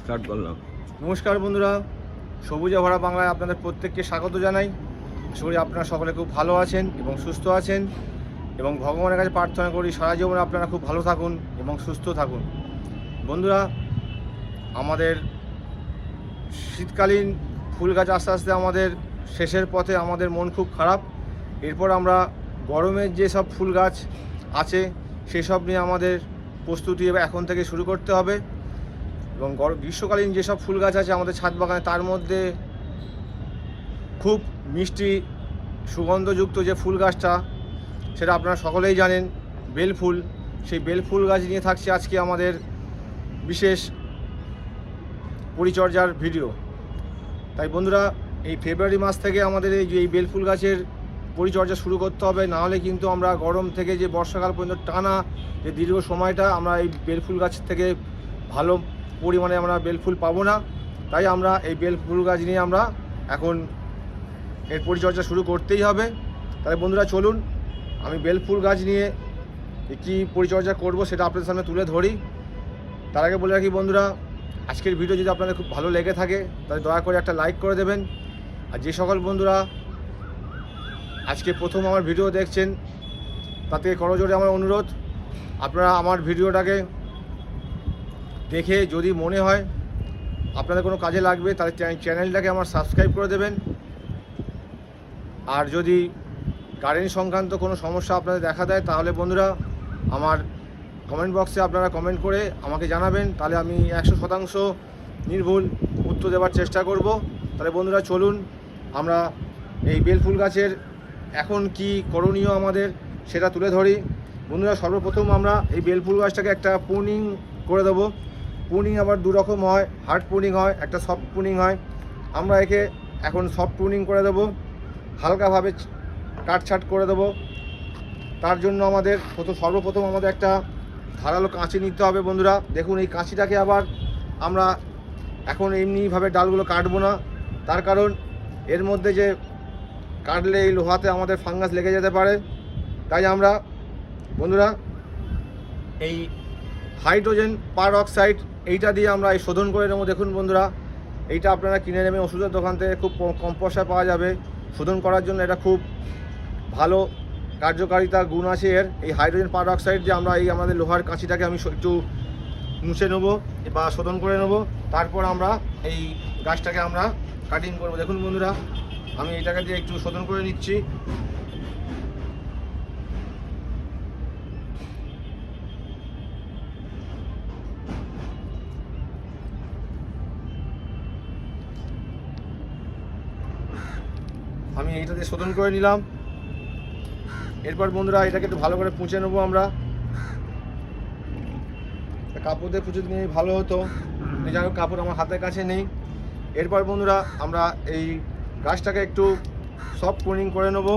Start করলাম। নমস্কার বন্ধুরা, সবুজে ভরা বাংলায় আপনাদের প্রত্যেককে স্বাগত জানাই। আশা করি আপনারা সকলে খুব ভালো আছেন এবং সুস্থ আছেন এবং ভগবানের কাছে প্রার্থনা করি সারা জীবনে আপনারা খুব ভালো থাকুন এবং সুস্থ থাকুন। বন্ধুরা, আমাদের শীতকালীন ফুল গাছ আস্তে আস্তে আমাদের শেষের পথে আমাদের মন খুব খারাপ। এরপর আমরা গরমের যেসব ফুল গাছ আছে, সেসব নিয়ে আমাদের প্রস্তুতি এখন থেকে শুরু করতে হবে। এবং গর- গ্রীষ্মকালীন যেসব ফুল গাছ আছে আমাদের ছাদ বাগানে, তার মধ্যে খুব মিষ্টি, সুগন্ধযুক্ত যে ফুল গাছটা, সেটা আপনারা সকলেই জানেন, বেল ফুল। সেই বেল ফুল গাছ নিয়ে থাকছে আজকে আমাদের বিশেষ পরিচর্যার ভিডিও। তাই বন্ধুরা, এই ফেব্রুয়ারি মাস থেকে আমাদের এই যে এই বেল ফুল গাছের পরিচর্যা শুরু করতে হবে, না হলে কিন্তু আমরা গরম থেকে যে বর্ষাকাল পর্যন্ত টানা যে দীর্ঘ সময়টা আমরা এই বেল ফুল গাছ থেকে ভালো পরিমাণে আমরা বেলফুল পাবো না। তাই আমরা এই বেল ফুল গাছ নিয়ে আমরা এখন এর পরিচর্যা শুরু করতেই হবে। তাই বন্ধুরা চলুন, আমি বেল ফুল গাছ নিয়ে কী পরিচর্যা করব সেটা আপনাদের সামনে তুলে ধরি। তার আগে বলে রাখি বন্ধুরা, আজকের ভিডিও যদি আপনাদের খুব ভালো লেগে থাকে, তাহলে দয়া করে একটা লাইক করে দেবেন। আর যে সকল বন্ধুরা আজকে প্রথম আমার ভিডিও দেখছেন তাতে করজোরে আমার অনুরোধ, আপনারা আমার ভিডিওটাকে দেখে যদি মনে হয় আপনাদের কোনো কাজে লাগবে, তাহলে চ্যানেলটাকে আমার সাবস্ক্রাইব করে দেবেন। আর যদি গার্ডেন সংক্রান্ত কোনো সমস্যা আপনাদের দেখা দেয়, তাহলে বন্ধুরা আমার কমেন্ট বক্সে আপনারা কমেন্ট করে আমাকে জানাবেন। তাহলে আমি একশো শতাংশ নির্ভুল উত্তর দেওয়ার চেষ্টা করব। তাহলে বন্ধুরা চলুন, আমরা এই বেলফুল গাছের এখন কি করণীয় আমাদের সেটা তুলে ধরি। বন্ধুরা সর্বপ্রথম আমরা এই বেলফুল গাছটাকে একটা পুনিং করে দেবো। পুনিং আবার দু রকম হয় হার্ড পুনিং হয়, একটা সফট পুনিং হয়। আমরা একে এখন সফট পুনিং করে দেবো, হালকাভাবে কাটছাট করে দেবো। তার জন্য আমাদের প্রথম, সর্বপ্রথম আমাদের একটা ধারালো কাঁচি নিতে হবে বন্ধুরা। দেখুন এই কাঁচিটাকে আবার আমরা এখন এমনিভাবে ডালগুলো কাটবো না। তার কারণ এর মধ্যে যে কাটলে এই লোহাতে আমাদের ফাঙ্গাস লেগে যেতে পারে। তাই আমরা, বন্ধুরা, এই হাইড্রোজেন পার অক্সাইড এইটা দিয়ে আমরা এই শোধন করে নেব। দেখুন বন্ধুরা, এইটা আপনারা কিনে নেবেন ওষুধের দোকান থেকে, খুব কম- পয়সায় পাওয়া যাবে। শোধন করার জন্য এটা খুব ভালো কার্যকারিতা গুণ আছে এর। এই হাইড্রোজেন পার অক্সাইড দিয়ে আমরা এই আমাদের লোহার কাঁচিটাকে আমি একটু মুছে নেব বা শোধন করে নেব। তারপর আমরা এই গাছটাকে আমরা কাটিং করব। দেখুন বন্ধুরা, আমি এটাকে দিয়ে একটু শোধন করে নিচ্ছি। আমি এইটা দিয়ে শোধন করে নিলাম। এরপর বন্ধুরা এটাকে একটু ভালো করে পুঁচে নেব আমরা। কাপড় দিয়ে পুঁচে নিয়ে ভালো হতো। যাই কাপড় আমার হাতের কাছে নেই। এরপর বন্ধুরা আমরা এই গাছটাকে একটু সফট কোনিং করে নেব।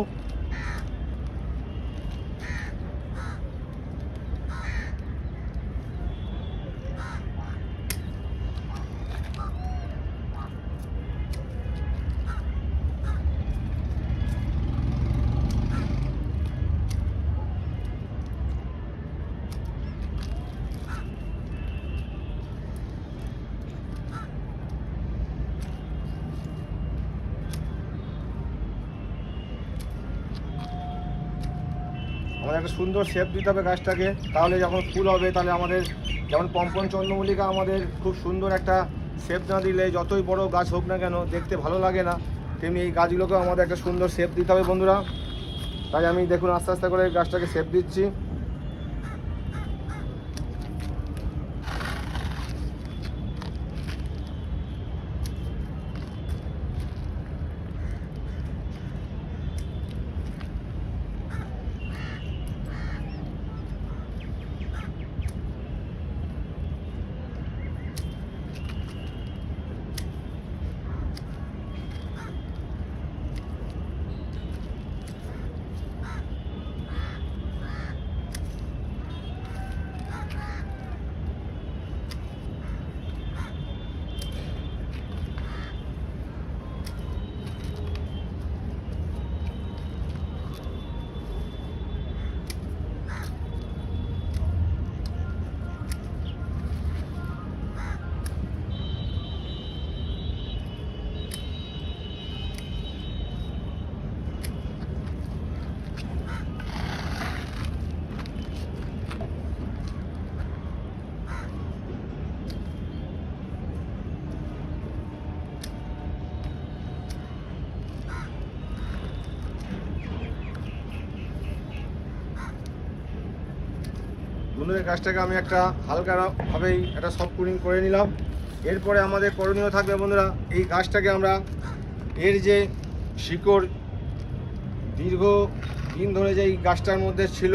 আমাদের একটা সুন্দর শেপ দিতে হবে গাছটাকে। তাহলে যখন ফুল হবে, তাহলে আমাদের যেমন পম্পন চন্দ্রমল্লিকা আমাদের খুব সুন্দর একটা শেপ না দিলে, যতই বড় গাছ হোক না কেন, দেখতে ভালো লাগে না। তেমনি এই গাছগুলোকেও আমাদের একটা সুন্দর শেপ দিতে হবে বন্ধুরা। তাই আমি দেখুন আস্তে আস্তে করে গাছটাকে শেপ দিচ্ছি। বন্ধুরা এই গাছটাকে আমি একটা হালকা ভাবেই একটা সফট কুলিং করে নিলাম। এরপরে আমাদের করণীয় থাকবে বন্ধুরা, এই গাছটাকে আমরা এর যে শিকড় দীর্ঘ দিন ধরে যে এই গাছটার মধ্যে ছিল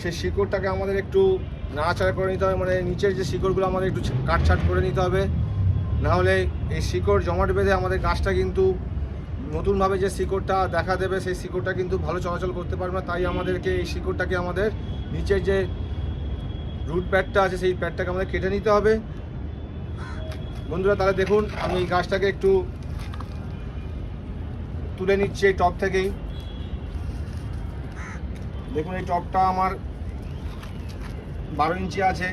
সেই শিকড়টাকে আমাদের একটু নাড়াচাড়া করে নিতে হবে মানে নিচের যে শিকড়গুলো আমাদের একটু কাটছাট করে নিতে হবে। না হলে এই শিকড় জমাট বেঁধে আমাদের গাছটা কিন্তু নতুনভাবে যে শিকড়টা দেখা দেবে, সেই শিকড়টা কিন্তু ভালো চলাচল করতে পারবে না। তাই আমাদেরকে এই শিকড়টাকে আমাদের নিচের যে রুট প্যাডটা আছে, সেই প্যাডটাকে আমাদের কেটে নিতে হবে। বন্ধুরা, তাহলে দেখুন, আমি এই গাছটাকে একটু তুলে নিচ্ছি এই টপ থেকেই। দেখুন, এই টপটা আমার বারো ইঞ্চি আছে।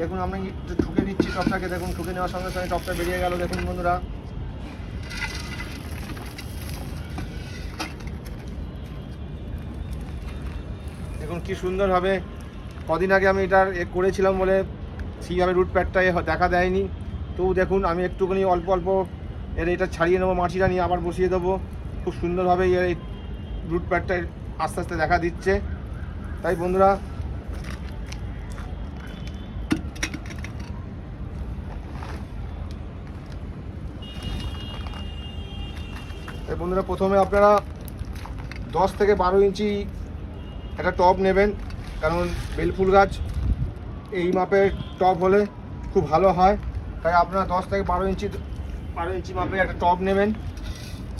দেখুন, আমি একটু ঠুকে নিচ্ছি টপটাকে দেখুন, ঠুকে নেওয়ার সঙ্গে সঙ্গে টপটা বেরিয়ে গেল। দেখুন, বন্ধুরা কি সুন্দরভাবে কদিন আগে আমি এটার এ করেছিলাম বলে সেইভাবে রুট প্যাডটা দেখা দেয়নি। তবু দেখুন, আমি একটুখানি অল্প অল্প এর এটা ছাড়িয়ে নেব, মাটিটা নিয়ে আবার বসিয়ে দেবো। খুব সুন্দরভাবে এর এই রুট প্যাডটা আস্তে আস্তে দেখা দিচ্ছে। তাই বন্ধুরা তাই বন্ধুরা, প্রথমে আপনারা দশ থেকে বারো ইঞ্চি একটা টব নেবেন, কারণ বেলফুল গাছ এই মাপের টব হলে খুব ভালো হয়। তাই আপনারা দশ থেকে বারো ইঞ্চি বারো ইঞ্চি মাপের একটা টব নেবেন।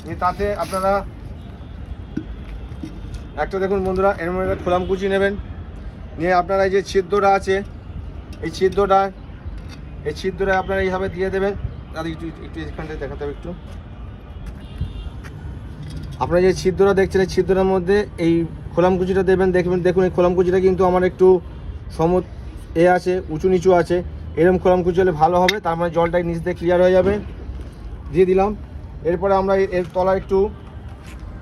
নিয়ে তাতে আপনারা একটা দেখুন বন্ধুরা এরকম একটা খোলাম কুচি নেবেন। নিয়ে আপনারা এই যে ছিদ্রটা আছে, এই ছিদ্রটা এই ছিদ্রটা আপনারা এইভাবে দিয়ে দেবেন। দাদি একটু একটু এখানটায় দেখাতে হবে একটু। আপনারা যে ছিদ্রটা দেখছেন, এই ছিদ্রটার মধ্যে এই খোলাম কুচিটা দেবেন, দেখবেন, দেখুন, এই খোলাম কুচিটা কিন্তু আমার একটু সম এ আছে, উঁচু নিচু আছে। এরকম খোলাম কুচি হলে ভালো হবে, তার মানে জলটা নিচ দিয়ে ক্লিয়ার হয়ে যাবে। দিয়ে দিলাম। এরপরে আমরা এর- তলায় একটু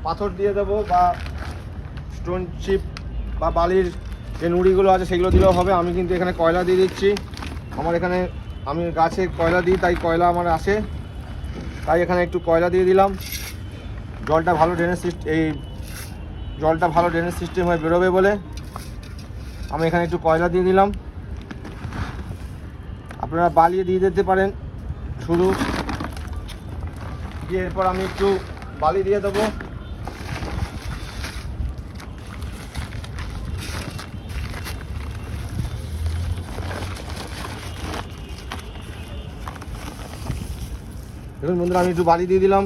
পাথর দিয়ে দেবো বা স্টোন চিপ বা বালির যে নুড়িগুলো আছে, সেগুলো দিলেও হবে। আমি কিন্তু এখানে কয়লা দিয়ে দিচ্ছি। আমার এখানে আমি গাছে কয়লা দিই, তাই কয়লা আমার আসে তাই এখানে একটু কয়লা দিয়ে দিলাম। জলটা ভালো ড্রেনেজ এই জলটা ভালো ড্রেনেজ সিস্টেম হয়ে বেরোবে বলে আমি এখানে একটু কয়লা দিয়ে দিলাম। আপনারা বালিয়ে দিয়ে দিতে পারেন শুধু। দিয়ে এরপর আমি একটু বালি দিয়ে দেবো। দেখুন বন্ধুরা, আমি একটু বালি দিয়ে দিলাম।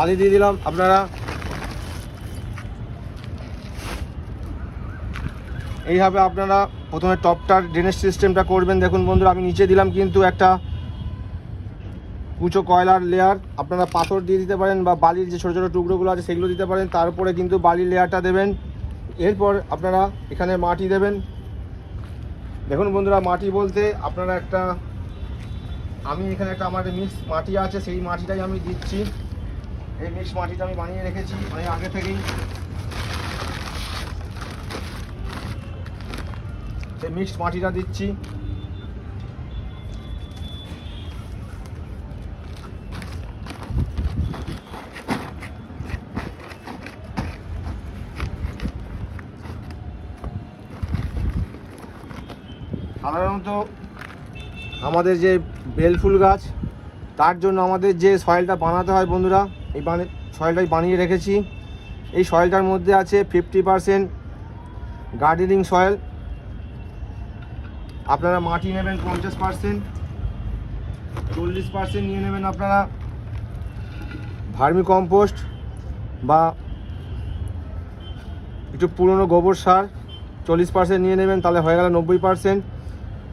বালি দিয়ে দিলাম, আপনারা। এইভাবে আপনারা প্রথমে টপটার ড্রেনেজ সিস্টেমটা করবেন। দেখুন বন্ধুরা, আমি নিচে দিলাম কিন্তু একটা কুচো কয়লার লেয়ার আপনারা পাথর দিয়ে দিতে পারেন বা বালির যে ছোটো ছোটো টুকরোগুলো আছে, সেগুলো দিতে পারেন। তারপরে কিন্তু বালির লেয়ারটা দেবেন। এরপর আপনারা এখানে মাটি দেবেন। দেখুন বন্ধুরা, মাটি বলতে আপনারা একটা, আমি এখানে একটা আমার মিক্স মাটি আছে, সেই মাটিটাই আমি দিচ্ছি। এই মিক্স মাটিটা আমি বানিয়ে রেখেছি অনেক আগে থেকেই। এই মিক্সড মাটিটা দিচ্ছি। সাধারণত আমাদের যে বেলফুল গাছ, তার জন্য আমাদের যে সয়েলটা বানাতে হয় বন্ধুরা এই বানি সয়েলটাই বানিয়ে রেখেছি। এই সয়েলটার মধ্যে আছে ফিফটি পারসেন্ট গার্ডেনিং সয়েল আপনারা মাটি নেবেন পঞ্চাশ পার্সেন্ট চল্লিশ পার্সেন্ট নিয়ে নেবেন আপনারা। ভার্মি কম্পোস্ট বা একটু পুরনো গোবর সার, চল্লিশ পার্সেন্ট নিয়ে নেবেন, তাহলে হয়ে গেল নব্বই পার্সেন্ট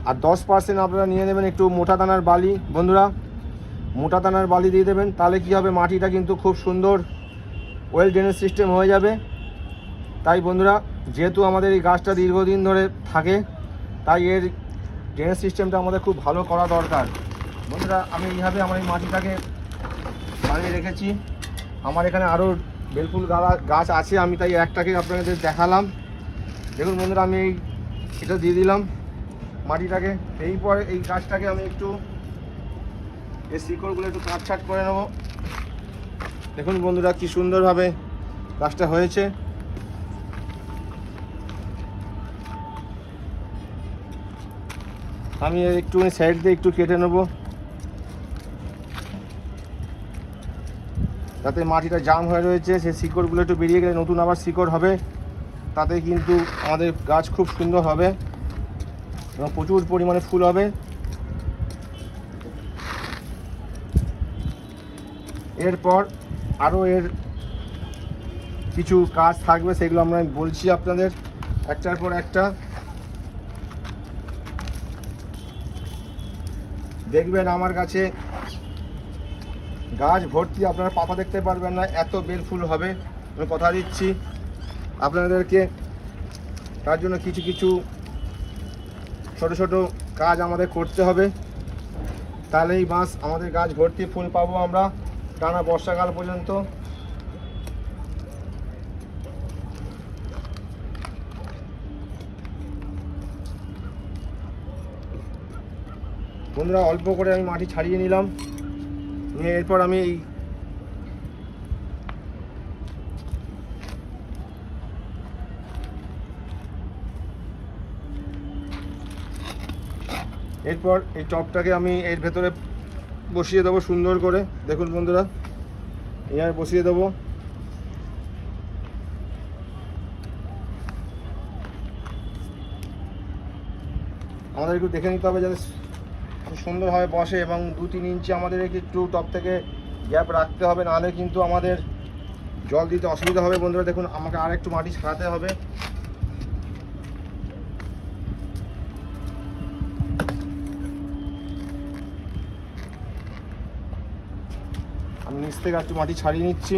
আর দশ পার্সেন্ট আপনারা নিয়ে নেবেন একটু মোটা দানার বালি। বন্ধুরা মোটা দানার বালি দিয়ে দেবেন, তাহলে কী হবে? মাটিটা কিন্তু খুব সুন্দর ওয়েল ড্রেনেজ সিস্টেম হয়ে যাবে। তাই বন্ধুরা, যেহেতু আমাদের এই গাছটা দীর্ঘদিন ধরে থাকে, তাই এর ড্রেনেজ সিস্টেমটা আমাদের খুব ভালো করা দরকার। বন্ধুরা, আমি এইভাবে আমার এই মাটিটাকে বানিয়ে রেখেছি। আমার এখানে আরও বেলফুল গালা গাছ আছে, আমি তাই একটাকে আপনাদের দেখালাম। দেখুন বন্ধুরা, আমি এই এটা দিয়ে দিলাম মাটিটাকে। এই পরে এই গাছটাকে আমি একটু এই শিকড়গুলো একটু কাটছাট করে নেব। দেখুন বন্ধুরা কি সুন্দরভাবে গাছটা হয়েছে। আমি একটু সাইড দিয়ে একটু কেটে নেব। যাতে মাটিটা জাম হয়ে রয়েছে, সেই শিকড়গুলো একটু বেরিয়ে গেলে নতুন আবার শিকড় হবে। তাতে কিন্তু আমাদের গাছ খুব সুন্দর হবে এবং প্রচুর পরিমাণে ফুল হবে। এরপর আরও এর কিছু কাজ থাকবে, সেগুলো আমরা বলছি আপনাদের একটার পর একটা। দেখবেন আমার কাছে গাছ ভর্তি, আপনারা পাতা দেখতে পারবেন না, এত বেল ফুল হবে। আমি কথা দিচ্ছি আপনাদেরকে, তার জন্য কিছু কিছু ছোট ছোট কাজ আমাদের করতে হবে। তাহলেই বাঁশ আমাদের গাছ ভর্তি ফুল পাবো আমরা। টানা বর্ষাকাল পর্যন্ত। বন্ধুরা, অল্প করে আমি মাটি ছাড়িয়ে নিলাম। নিয়ে এরপর আমি এই এরপর এই টপটাকে আমি এর ভেতরে বসিয়ে দেবো সুন্দর করে। দেখুন বন্ধুরা এখানে বসিয়ে দেবো। আমাদের একটু দেখে নিতে হবে যাতে সুন্দরভাবে বসে এবং দু তিন ইঞ্চি আমাদের একটু টপ থেকে গ্যাপ রাখতে হবে, নাহলে কিন্তু আমাদের জল দিতে অসুবিধা হবে। বন্ধুরা, দেখুন, আমাকে আর একটু মাটি ছাড়াতে হবে। নিচ থেকে একটু মাটি ছাড়িয়ে নিচ্ছি।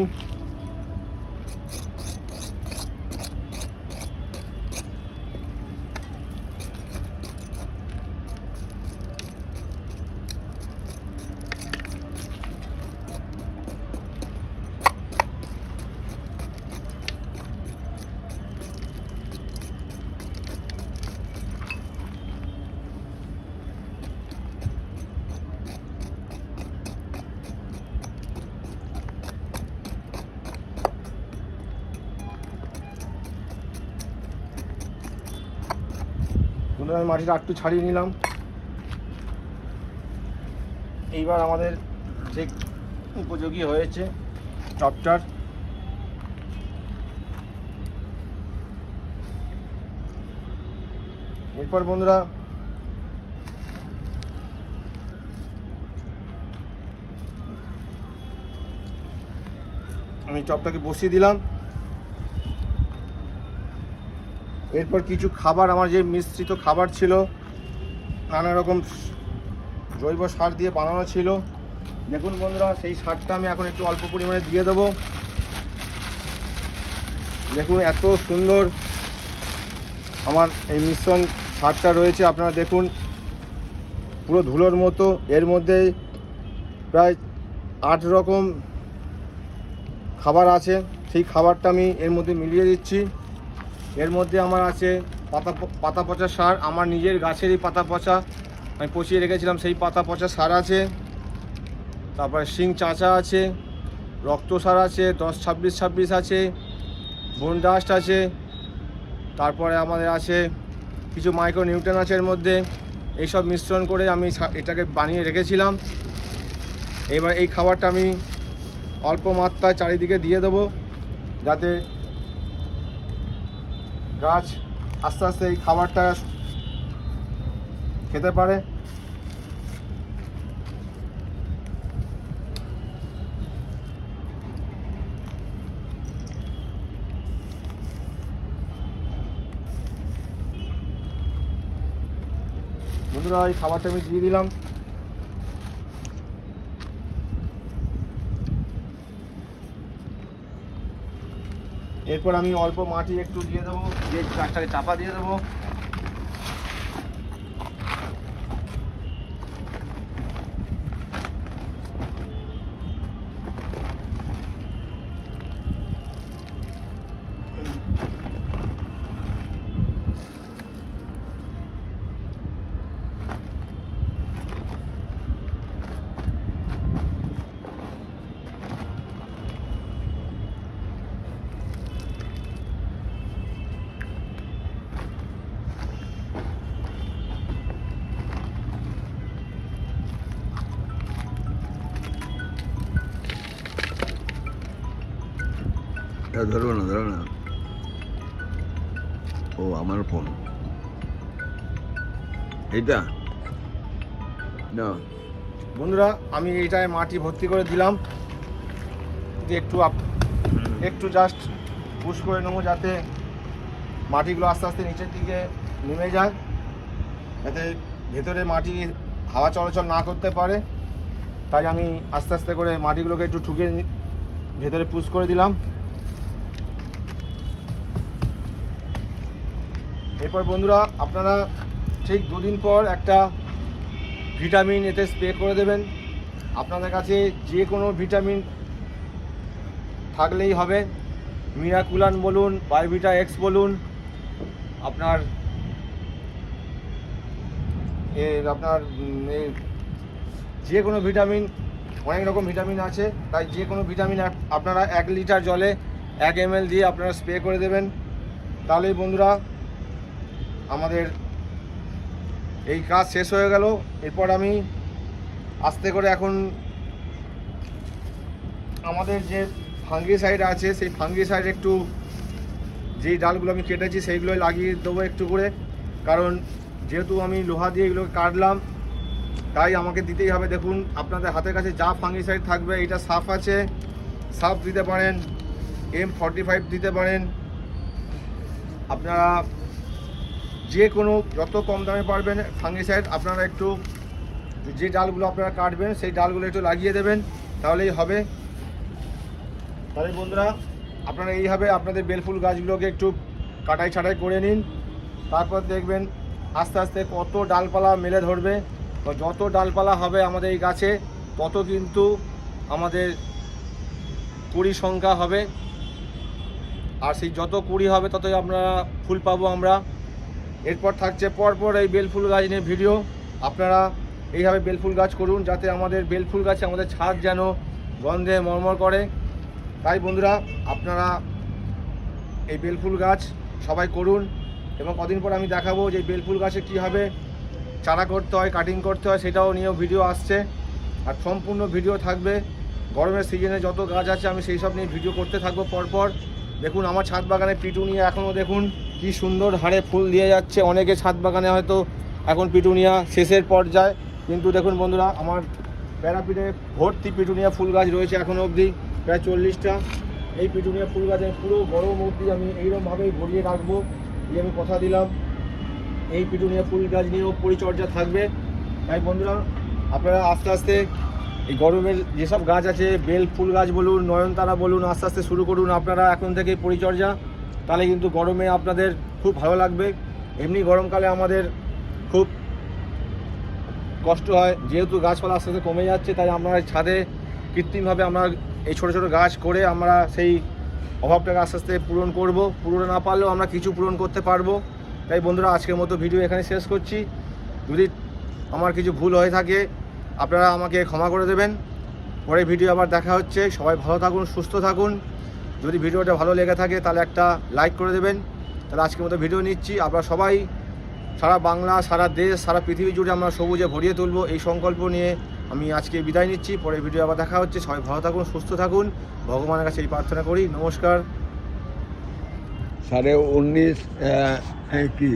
আমি মাটিটা একটু ছাড়িয়ে নিলাম। এইবার আমাদের যে উপযোগী হয়েছে চপটার। এরপর বন্ধুরা, আমি চপটাকে বসিয়ে দিলাম। এরপর কিছু খাবার, আমার যে মিশ্রিত খাবার ছিল, নানা রকম জৈব সার দিয়ে বানানো ছিল। দেখুন বন্ধুরা, সেই সারটা আমি এখন একটু অল্প পরিমাণে দিয়ে দেবো। দেখুন এত সুন্দর আমার এই মিশ্রণ সারটা রয়েছে, আপনারা দেখুন। পুরো ধুলোর মতো, এর মধ্যে প্রায় আট রকম খাবার আছে। সেই খাবারটা আমি এর মধ্যে মিলিয়ে দিচ্ছি। এর মধ্যে আমার আছে পাতা পাতা পচা সার। আমার নিজের গাছেরই পাতা পচা। আমি পচিয়ে রেখেছিলাম, সেই পাতা পচা সার আছে। তারপরে শিং চাচা আছে, রক্ত সার আছে, দশ ছাব্বিশ ছাব্বিশ আছে বনডাস্ট আছে। তারপরে আমাদের আছে কিছু মাইক্রো নিউটন আছে এর মধ্যে। এইসব মিশ্রণ করে আমি এটাকে বানিয়ে রেখেছিলাম। এবার এই খাবারটা আমি অল্প মাত্রায় চারিদিকে দিয়ে দেবো, যাতে গাছ আস্তে আস্তে এই খাবারটা খেতে পারে। বন্ধুরা এই খাবারটা আমি দিয়ে দিলাম। এরপর আমি অল্প মাটি একটু দিয়ে দেবো দিয়ে গাছটাকে চাপা দিয়ে দেবো। এটা ধরো না ধরো না। ও আমার ফোন। এইটা? না। বন্ধুরা আমি এইটায় মাটি ভর্তি করে দিলাম। দিয়ে একটু আপ- একটু জাস্ট পুশ করে নেব যাতে মাটিগুলো আস্তে আস্তে নিচের দিকে নেমে যায়। যাতে ভেতরে মাটি হাওয়া চলাচল না করতে পারে। তাই আমি আস্তে আস্তে করে মাটিগুলোকে একটু ঠুকে ভেতরে পুশ করে দিলাম। এরপর বন্ধুরা, আপনারা ঠিক দুদিন পর একটা ভিটামিন এতে স্প্রে করে দেবেন। আপনাদের কাছে যে কোনো ভিটামিন থাকলেই হবে। মিরাকুলান বলুন, বায়োভিটা এক্স বলুন, আপনার এ আপনার যে কোনো ভিটামিন, অনেক রকম ভিটামিন আছে। তাই যে কোনো ভিটামিন আপনারা এক লিটার জলে এক এম দিয়ে আপনারা স্প্রে করে দেবেন। তাহলেই বন্ধুরা আমাদের এই কাজ শেষ হয়ে গেল। এরপর আমি আস্তে করে এখন আমাদের যে ফাঙ্গিসাইড আছে, সেই ফাঙ্গিসাইড একটু যেই ডালগুলো আমি কেটেছি সেইগুলো লাগিয়ে দেবো একটু করে। কারণ যেহেতু আমি লোহা দিয়ে এগুলো কাটলাম, তাই আমাকে দিতেই হবে। দেখুন, আপনাদের হাতের কাছে যা ফাঙ্গিসাইড থাকবে এটা সাফ আছে। সাফ দিতে পারেন এম ফর্টি ফাইভ দিতে পারেন। আপনারা যে কোনো যত কম দামে পারবেন ফাঙ্গিসাইড আপনারা একটু যে ডালগুলো আপনারা কাটবেন, সেই ডালগুলো একটু লাগিয়ে দেবেন, তাহলেই হবে। তাহলে বন্ধুরা, আপনারা এইভাবে আপনাদের বেলফুল গাছগুলোকে একটু কাটাই ছাটাই করে নিন। তারপর দেখবেন আস্তে আস্তে কত ডালপালা মেলে ধরবে যত ডালপালা হবে আমাদের এই গাছে, তত কিন্তু আমাদের কুড়ি সংখ্যা হবে। আর সেই যত কুড়ি হবে, ততই আমরা ফুল পাবো আমরা। এরপর থাকছে পরপর এই বেলফুল গাছ নিয়ে ভিডিও। আপনারা এইভাবে বেলফুল গাছ করুন যাতে আমাদের বেলফুল গাছে আমাদের ছাদ যেন গন্ধে মরমর করে। তাই বন্ধুরা, আপনারা এই বেলফুল গাছ সবাই করুন এবং কদিন পর আমি দেখাবো যে বেলফুল গাছে কীভাবে চারা করতে হয় কাটিং করতে হয়, সেটাও নিয়েও ভিডিও আসছে। আর সম্পূর্ণ ভিডিও থাকবে। গরমের সিজনে যত গাছ আছে, আমি সেই সব নিয়ে ভিডিও করতে থাকব পরপর। দেখুন, আমার ছাদ বাগানে পিটুনিয়া এখনও দেখুন, কি সুন্দর হারে ফুল দিয়ে যাচ্ছে। অনেকে ছাদ বাগানে হয়তো এখন পিটুনিয়া শেষের পর্যায়ে, কিন্তু দেখুন বন্ধুরা, আমার প্যারাপিটে ভর্তি পিটুনিয়া ফুল গাছ রয়েছে এখনও অবধি, প্রায় চল্লিশটা। এই পিটুনিয়া ফুল গাছে পুরো গরম অবধি আমি এইরকমভাবেই ভরিয়ে রাখব এই আমি কথা দিলাম। এই পিটুনিয়া ফুল গাছ নিয়েও পরিচর্যা থাকবে। তাই বন্ধুরা, আপনারা আস্তে আস্তে এই গরমের যেসব গাছ আছে, বেল, ফুল গাছ বলুন, নয়নতারা বলুন, আস্তে আস্তে শুরু করুন আপনারা এখন থেকে পরিচর্যা। তাহলে কিন্তু গরমে আপনাদের খুব ভালো লাগবে। এমনি গরমকালে আমাদের খুব কষ্ট হয়। যেহেতু গাছপালা আস্তে আস্তে কমে যাচ্ছে, তাই আমরা ছাদে কৃত্রিমভাবে আমরা এই ছোটো ছোটো গাছ করে আমরা সেই অভাবটাকে আস্তে আস্তে পূরণ করব। পূরণ না পারলেও আমরা কিছু পূরণ করতে পারব। তাই বন্ধুরা, আজকের মতো ভিডিও এখানে শেষ করছি। যদি আমার কিছু ভুল হয়ে থাকে আপনারা আমাকে ক্ষমা করে দেবেন। পরে ভিডিও আবার দেখা হচ্ছে। সবাই ভালো থাকুন, সুস্থ থাকুন। যদি ভিডিওটা ভালো লেগে থাকে, তাহলে একটা লাইক করে দেবেন। তাহলে আজকের মতো ভিডিও নিচ্ছি। আপনারা সবাই সারা বাংলা, সারা দেশ, সারা পৃথিবী জুড়ে আমরা সবুজে ভরিয়ে তুলবো। এই সংকল্প নিয়ে আমি আজকে বিদায় নিচ্ছি। পরে ভিডিও আবার দেখা হচ্ছে। সবাই ভালো থাকুন, সুস্থ থাকুন। ভগবানের কাছে এই প্রার্থনা করি। নমস্কার। সাড়ে উনিশ কি?